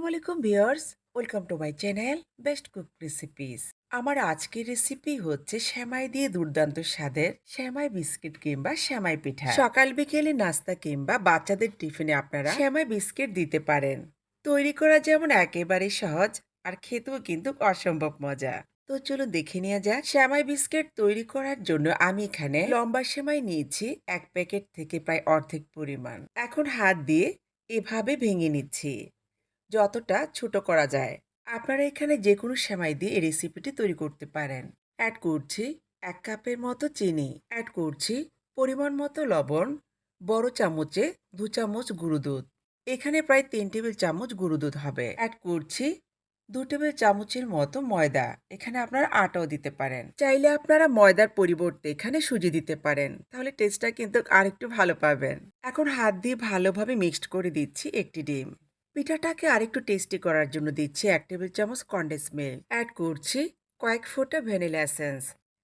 আসসালামু আলাইকুম viewers, welcome to my channel best cook recipes. আমার আজকের রেসিপি হচ্ছে শ্যামাই দিয়ে দুর্দান্ত স্বাদের শ্যামাই বিস্কিট কিংবা শ্যামাই পিঠা। সকাল বিকেলে নাস্তা কিংবা বাচ্চাদের টিফিনে আপনারা শ্যামাই বিস্কিট দিতে পারেন। তৈরি করা যেমন একেবারে সহজ আর খেতেও কিন্তু অসম্ভব মজা। তো চলো দেখে নেওয়া যাক শ্যামাই বিস্কিট তৈরি করার জন্য আমি এখানে লম্বা সেমাই নিয়েছি, এক প্যাকেট থেকে প্রায় অর্ধেক পরিমাণ। এখন হাত দিয়ে এভাবে ভেঙে নিচ্ছি। যতটা ছোট করা যায়। আপনারা এখানে যে কোনো সেমাই দিয়ে এই রেসিপিটি তৈরি করতে পারেন। অ্যাড করছি এক কাপের মতো চিনি অ্যাড করছি পরিমাণ মতো লবণ, বড় চামচে দু চামচ গুঁড়ো দুধ। এখানে প্রায় তিন টেবিল চামচ গুঁড়ো দুধ হবে। অ্যাড করছি দু টেবিল চামচের মতো ময়দা। এখানে আপনারা আটাও দিতে পারেন। চাইলে আপনারা ময়দার পরিবর্তে এখানে সুজি দিতে পারেন। তাহলে টেস্টটা কিন্তু আরেকটু ভালো পাবেন। এখন হাত দিয়ে ভালোভাবে মিক্সড করে দিচ্ছি একটি ডিম। পিঠাটাকে আরেকটু টেস্টি করার জন্য দিচ্ছি এক টেবিল চামচ কন্ডেন্স মিল্ক অ্যাড করছি কয়েক ফোঁটা ভ্যানিলা অ্যাসেন্স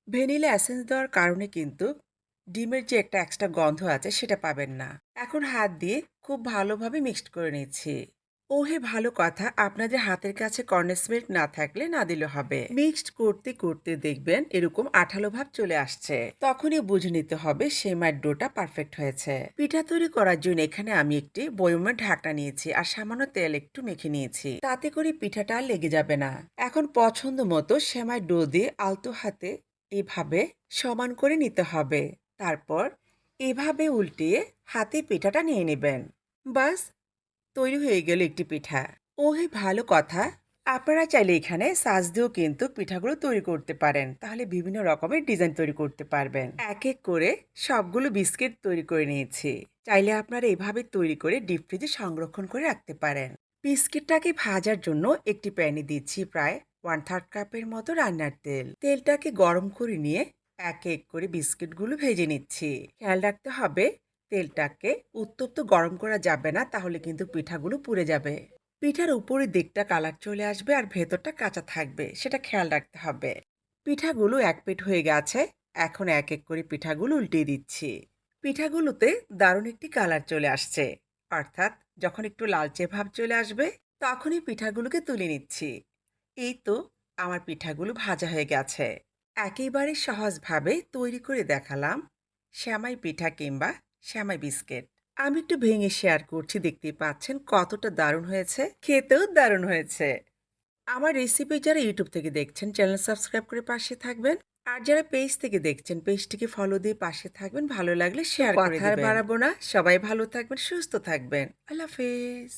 ভ্যানিলা অ্যাসেন্স দেওয়ার কারণে কিন্তু ডিমের যে একটা এক্সট্রা গন্ধ আছে সেটা পাবেন না। এখন হাত দিয়ে খুব ভালোভাবে মিক্সড করে নিচ্ছি। ও হে ভালো কথা। আপনাদের হাতের কাছে কর্নেস মিল্ক না থাকলে না দিলে হবে। মিক্সড করতে করতে দেখবেন এরকম আঠালো ভাব চলে আসছে। তখনই বুঝে নিতে হবে সেমাইয়ের ডোটা পারফেক্ট হয়েছে। পিঠা তৈরি করার জন্য এখানে আমি একটি বয়মের ঢাকনা নিয়েছি আর সামান্য তেল একটু মেখে নিয়েছি। তাতে করে পিঠাটা আর লেগে যাবে না। এখন পছন্দ মতো সেমাই ডো দিয়ে আলতো হাতে এভাবে সমান করে নিতে হবে। তারপর এভাবে উল্টিয়ে হাতে পিঠাটা নিয়ে নেবেন। বাস তৈরি হয়ে গেল একটি পিঠা। ওহে, ভালো কথা। আপনারা চাইলে এখানে সাজ দিয়েও কিন্তু পিঠাগুলো তৈরি করতে পারেন। তাহলে বিভিন্ন রকমের ডিজাইন তৈরি করতে পারবেন। এক এক করে সবগুলো বিস্কিট তৈরি করে নিয়েছি। চাইলে আপনারা এভাবে তৈরি করে ডিপ ফ্রিজে সংরক্ষণ করে রাখতে পারেন। বিস্কিটটাকে ভাজার জন্য একটি প্যানে দিচ্ছি প্রায় ওয়ান থার্ড কাপের মতো রান্নার তেল। তেলটাকে গরম করে নিয়ে এক এক করে বিস্কিটগুলো ভেজে নিচ্ছি। খেয়াল রাখতে হবে তেলটাকে উত্তপ্ত গরম করা যাবে না, তাহলে কিন্তু পিঠাগুলো পুড়ে যাবে। পিঠার উপরের দিকটা কালার চলে আসবে আর ভেতরটা কাঁচা থাকবে, সেটা খেয়াল রাখতে হবে। পিঠাগুলো এক পিঠ হয়ে গেছে, এখন এক এক করে পিঠাগুলো উল্টিয়ে দিচ্ছি। পিঠাগুলোতে দারুণ একটি কালার চলে আসছে, অর্থাৎ যখন একটু লালচে ভাব চলে আসবে, তখনই পিঠাগুলোকে তুলে নিচ্ছি। এই তো আমার পিঠাগুলো ভাজা হয়ে গেছে। একেবারে সহজভাবে তৈরি করে দেখালাম। শ্যামাই পিঠা কিংবা শ্যামাই বিস্কিট। আমি একটু ভেঙে শেয়ার করছি দেখতে পাচ্ছেন কতটা দারুণ হয়েছে। খেতেও দারুণ হয়েছে। আমার রেসিপি যারা ইউটিউব থেকে দেখছেন চ্যানেল সাবস্ক্রাইব করে পাশে থাকবেন। আর যারা পেজ থেকে দেখছেন পেজটিকে ফলো দিয়ে পাশে থাকবেন। ভালো লাগলে শেয়ার করে বাড়াবো না। সবাই ভালো থাকবেন সুস্থ থাকবেন। আল্লাহ হাফেজ।